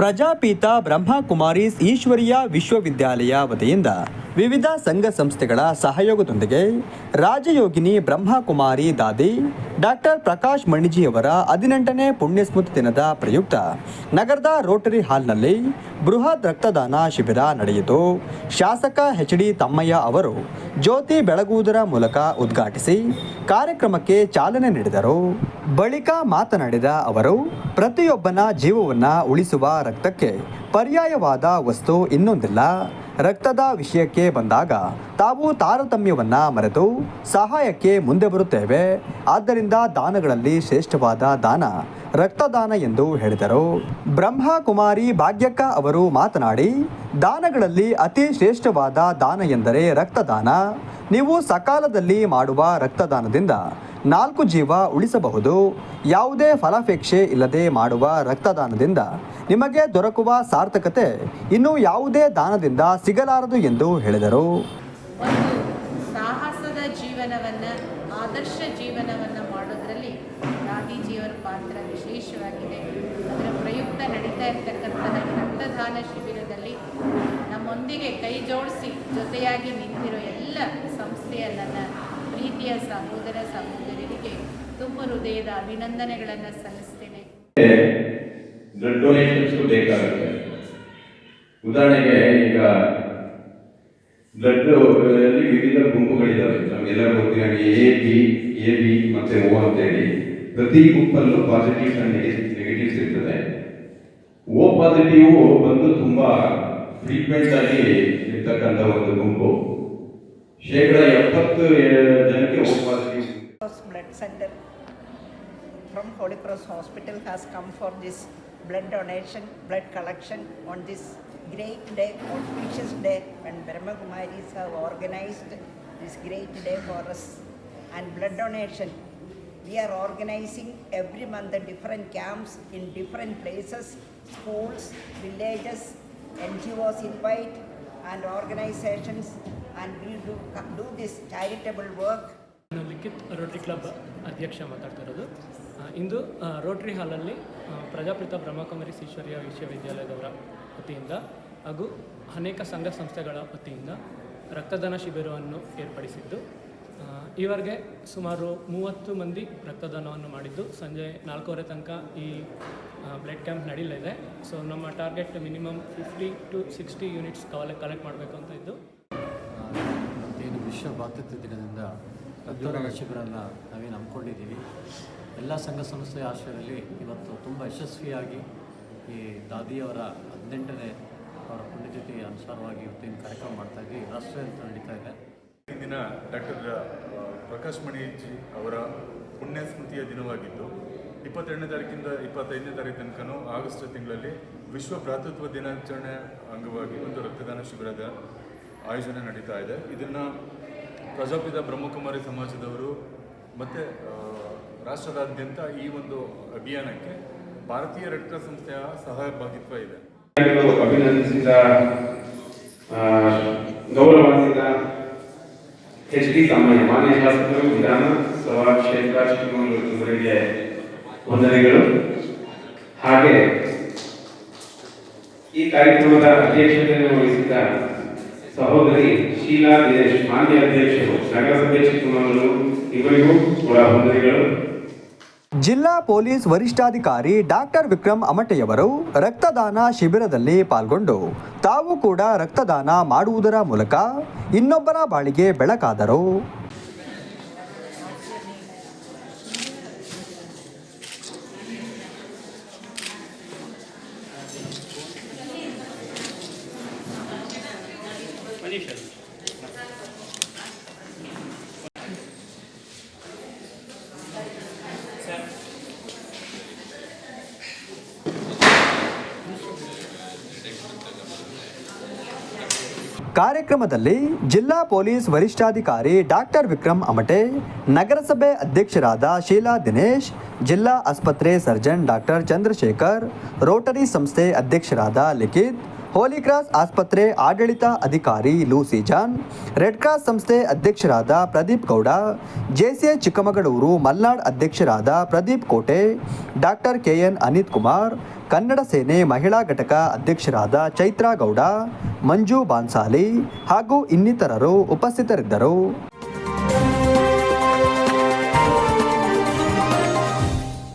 ಪ್ರಜಾಪೀತ ಬ್ರಹ್ಮಕುಮಾರೀಸ್ ಈಶ್ವರಿಯ ವಿಶ್ವವಿದ್ಯಾಲಯ ವತಿಯಿಂದ ವಿವಿಧ ಸಂಘ ಸಂಸ್ಥೆಗಳ ಸಹಯೋಗದೊಂದಿಗೆ ರಾಜಯೋಗಿನಿ ಬ್ರಹ್ಮಕುಮಾರಿ ದಾದಿ ಡಾಕ್ಟರ್ ಪ್ರಕಾಶ್ ಮಣಿಜಿಯವರ ಹದಿನೆಂಟನೇ ಪುಣ್ಯಸ್ಮೃತಿ ದಿನದ ಪ್ರಯುಕ್ತ ನಗರದ ರೋಟರಿ ಹಾಲ್ನಲ್ಲಿ ಬೃಹತ್ ರಕ್ತದಾನ ಶಿಬಿರ ನಡೆಯಿತು. ಶಾಸಕ ಎಚ್ ಡಿ ತಮ್ಮಯ್ಯ ಅವರು ಜ್ಯೋತಿ ಬೆಳಗುವುದರ ಮೂಲಕ ಉದ್ಘಾಟಿಸಿ ಕಾರ್ಯಕ್ರಮಕ್ಕೆ ಚಾಲನೆ ನೀಡಿದರು. ಬಳಿಕ ಮಾತನಾಡಿದ ಅವರು, ಪ್ರತಿಯೊಬ್ಬನ ಜೀವವನ್ನು ಉಳಿಸುವ ರಕ್ತಕ್ಕೆ ಪರ್ಯಾಯವಾದ ವಸ್ತು ಇನ್ನೊಂದಿಲ್ಲ. ರಕ್ತದ ವಿಷಯಕ್ಕೆ ಬಂದಾಗ ತಾವು ತಾರತಮ್ಯವನ್ನ ಮರೆತು ಸಹಾಯಕ್ಕೆ ಮುಂದೆ ಬರುತ್ತೇವೆ. ಆದ್ದರಿಂದ ದಾನಗಳಲ್ಲಿ ಶ್ರೇಷ್ಠವಾದ ದಾನ ರಕ್ತದಾನ ಎಂದು ಹೇಳಿದರು. ಬ್ರಹ್ಮಕುಮಾರಿ ಭಾಗ್ಯಕ್ಕ ಅವರು ಮಾತನಾಡಿ, ದಾನಗಳಲ್ಲಿ ಅತಿ ಶ್ರೇಷ್ಠವಾದ ದಾನ ಎಂದರೆ ರಕ್ತದಾನ. ನೀವು ಸಕಾಲದಲ್ಲಿ ಮಾಡುವ ರಕ್ತದಾನದಿಂದ ನಾಲ್ಕು ಜೀವ ಉಳಿಸಬಹುದು. ಯಾವುದೇ ಫಲಾಪೇಕ್ಷೆ ಇಲ್ಲದೆ ಮಾಡುವ ರಕ್ತದಾನದಿಂದ ನಿಮಗೆ ದೊರಕುವ ಸಾರ್ಥಕತೆ ಇನ್ನು ಯಾವುದೇ ದಾನದಿಂದ ಸಿಗಲಾರದು ಎಂದು ಹೇಳಿದರು. ಸಾಹಸದ ಜೀವನವನ್ನು, ಆದರ್ಶ ಜೀವನವನ್ನು ಮಾಡೋದ್ರಲ್ಲಿ ಗಾಂಧೀಜಿಯವರ ಪಾತ್ರ ವಿಶೇಷವಾಗಿದೆ. ಅದರ ಪ್ರಯುಕ್ತ ನಡೀತಾ ಇರ್ತಕ್ಕಂತಹ ರಕ್ತದಾನ ಶಿಬಿರದಲ್ಲಿ ನಮ್ಮೊಂದಿಗೆ ಕೈ ಜೋಡಿಸಿ ಜೊತೆಯಾಗಿ ನಿಂತಿರೋ ಎಲ್ಲ ಸಂಸ್ಥೆಯ ನನ್ನ ಪ್ರೀತಿಯ ಸಹೋದರ ಸಹೋದರರಿಗೆ ತುಂಬ ಹೃದಯದ ಅಭಿನಂದನೆಗಳನ್ನು ಸಲ್ಲಿಸ್ತೇನೆ. ಬೇಕಾಗುತ್ತೆ. ಉದಾಹರಣೆಗೆ ಈಗ ಬ್ಲಡ್ ವಿವಿಧ ಗುಂಪುಗಳಿದ್ದಾವೆ ನಮಗೆಲ್ಲರೂ ಗೊತ್ತಿರೋ ಎ ಬಿ ಎ ಬಿ ಮತ್ತೆ ಓ ಅಂತೇಳಿ. ಪ್ರತಿ ಗುಂಪಲ್ಲೂ ಪಾಸಿಟಿವ್ಸ್ ನೆಗೆಟಿವ್ಸ್ ಇರ್ತದೆ ಓ ಪಾಸಿಟಿವ್ ಬಂದು ತುಂಬಾ ಫ್ರೀಕ್ವೆಂಟ್ ಆಗಿ ಇರ್ತಕ್ಕಂಥ ಒಂದು ಗುಂಪು ಶೇಕಡ ಎಪ್ಪತ್ತು ಜನಕ್ಕೆ O positive Cross Blood Center from Holy Cross Hospital has come for this blood donation, blood collection on this great day, auspicious day when Brahma Kumaris have organized this great day for us. And blood donation, we are organizing every month the different camps in different places, schools, villages, NGOs invite and organizations and we do, do this charitable work. ನಾನು ಲಿಖಿತ್ rotary club ಅಧ್ಯಕ್ಷ ಮಾತಾಡ್ತಾ ಇರೋದು. ಇಂದು rotary ಹಾಲಲ್ಲಿ ಪ್ರಜಾಪಿತ ಬ್ರಹ್ಮಕುಮಾರಿ ಈಶ್ವರ್ಯ ವಿಶ್ವವಿದ್ಯಾಲಯದವರ ವತಿಯಿಂದ ಹಾಗೂ ಅನೇಕ ಸಂಘ ಸಂಸ್ಥೆಗಳ ವತಿಯಿಂದ ರಕ್ತದಾನ ಶಿಬಿರವನ್ನು ಏರ್ಪಡಿಸಿದ್ದು. ಈವರೆಗೆ ಸುಮಾರು ಮೂವತ್ತು ಮಂದಿ ರಕ್ತದಾನವನ್ನು ಮಾಡಿದ್ದು. ಸಂಜೆ ನಾಲ್ಕೂವರೆ ತನಕ ಈ ಬ್ಲಡ್ ಕ್ಯಾಂಪ್ ನಡೀಲಿದೆ ಸೊ ನಮ್ಮ target minimum fifty to sixty units ಕಾಲ ಕಲೆಕ್ಟ್ ಮಾಡಬೇಕು ಅಂತ ಇದ್ದು. ಏನು ವಿಶ್ವ ಭಾತೃತ್ವ ದಿನದಿಂದ ರಕ್ತದಾನ ಶಿಬಿರನ ನಾವೇನು ಹಮ್ಮಿಕೊಂಡಿದ್ದೀವಿ ಎಲ್ಲ ಸಂಘ ಸಂಸ್ಥೆಯ ಆಶ್ರಯದಲ್ಲಿ ಇವತ್ತು ತುಂಬ ಯಶಸ್ವಿಯಾಗಿ ಈ ದಾದಿಯವರ ಹದಿನೆಂಟನೇ ಅವರ ಪುಣ್ಯತಿಥಿ ಅನುಸಾರವಾಗಿ ಇವತ್ತಿನ ಕಾರ್ಯಕ್ರಮ ಮಾಡ್ತಾ ಇದ್ದೀವಿ ಅಂತ ನಡೀತಾ ಇದೆ. ಈ ದಿನ ಡಾಕ್ಟರ್ ಪ್ರಕಾಶ್ ಮಣಿಜಿ ಅವರ ಪುಣ್ಯಸ್ಮೃತಿಯ ದಿನವಾಗಿದ್ದು ಇಪ್ಪತ್ತೆರಡನೇ ತಾರೀಕಿಂದ ಇಪ್ಪತ್ತೈದನೇ ತಾರೀಕು ತನಕನೂ ಆಗಸ್ಟ್ ತಿಂಗಳಲ್ಲಿ ವಿಶ್ವ ಭ್ರಾತೃತ್ವ ದಿನಾಚರಣೆ ಅಂಗವಾಗಿ ಒಂದು ರಕ್ತದಾನ ಶಿಬಿರದ ಆಯೋಜನೆ ನಡೀತಾ ಇದೆ. ಇದನ್ನು ಪ್ರಜಾಪಿತ ಬ್ರಹ್ಮಕುಮಾರಿ ಸಮಾಜದವರು ಮತ್ತು ರಾಷ್ಟ್ರದಾದ್ಯಂತ ಈ ಒಂದು ಅಭಿಯಾನಕ್ಕೆ ಭಾರತೀಯ ರಕ್ತ ಸಂಸ್ಥೆಯ ಸಹಭಾಗಿತ್ವ ಇದೆ. ಅಭಿನಂದಿಸಿದ ಗೌರವಾನ್ವಿತ ಎಚ್ ಡಿ ಸಾಮಾನ್ಯ ಮಾನ್ಯ ಶಾಸಕರು ವಿಧಾನಸಭಾ ಕ್ಷೇತ್ರ ಇವರಿಗೆ ವಂದನೆಗಳು. ಹಾಗೆ ಈ ಕಾರ್ಯಕ್ರಮದ ಅಧ್ಯಕ್ಷತೆಯನ್ನು ವಹಿಸಿದ್ದ ಸಹೋದರಿ ಶೀಲಾ ದಿನೇಶ್, ಮಾನ್ಯ ಅಧ್ಯಕ್ಷರು ನಗರಸಭೆ ಚಿಕ್ಕಮಗಳೂರು, ಇವರಿಗೂ ಕೂಡ ವಂದನೆಗಳು. ಜಿಲ್ಲಾ ಪೊಲೀಸ್ ವರಿಷ್ಠಾಧಿಕಾರಿ ಡಾಕ್ಟರ್ ವಿಕ್ರಮ್ ಅಮಟೆಯವರು ರಕ್ತದಾನ ಶಿಬಿರದಲ್ಲಿ ಪಾಲ್ಗೊಂಡು, ತಾವು ಕೂಡ ರಕ್ತದಾನ ಮಾಡುವುದರ ಮೂಲಕ ಇನ್ನೊಬ್ಬರ ಬಾಳಿಗೆ ಬೆಳಕಾದರು. definition. ಕಾರ್ಯಕ್ರಮದಲ್ಲಿ ಜಿಲ್ಲಾ ಪೊಲೀಸ್ ವರಿಷ್ಠಾಧಿಕಾರಿ ಡಾಕ್ಟರ್ ವಿಕ್ರಮ್ ಅಮಟೆ, ನಗರಸಭೆ ಅಧ್ಯಕ್ಷರಾದ ಶೀಲಾ ದಿನೇಶ್, ಜಿಲ್ಲಾ ಆಸ್ಪತ್ರೆ ಸರ್ಜನ್ ಡಾಕ್ಟರ್ ಚಂದ್ರಶೇಖರ್, ರೋಟರಿ ಸಂಸ್ಥೆ ಅಧ್ಯಕ್ಷರಾದ ಲಿಖಿತ್, ಹೋಲಿಕ್ರಾಸ್ ಆಸ್ಪತ್ರೆ ಆಡಳಿತ ಅಧಿಕಾರಿ ಲೂಸಿ ಜಾನ್, ರೆಡ್ ಕ್ರಾಸ್ ಸಂಸ್ಥೆ ಅಧ್ಯಕ್ಷರಾದ ಪ್ರದೀಪ್ ಗೌಡ ಜೆಸಿಐ ಚಿಕ್ಕಮಗಳೂರು ಮಲ್ನಾಡ್ ಅಧ್ಯಕ್ಷರಾದ Pradeep Kote, doctor K N Anith Kumar Kannada Sene ಮಹಿಳಾ ಘಟಕ ಅಧ್ಯಕ್ಷರಾದ ಚೈತ್ರಾ ಗೌಡ ಮಂಜು ಬಾನ್ಸಾಲಿ ಹಾಗೂ ಇನ್ನಿತರರು ಉಪಸ್ಥಿತರಿದ್ದರು.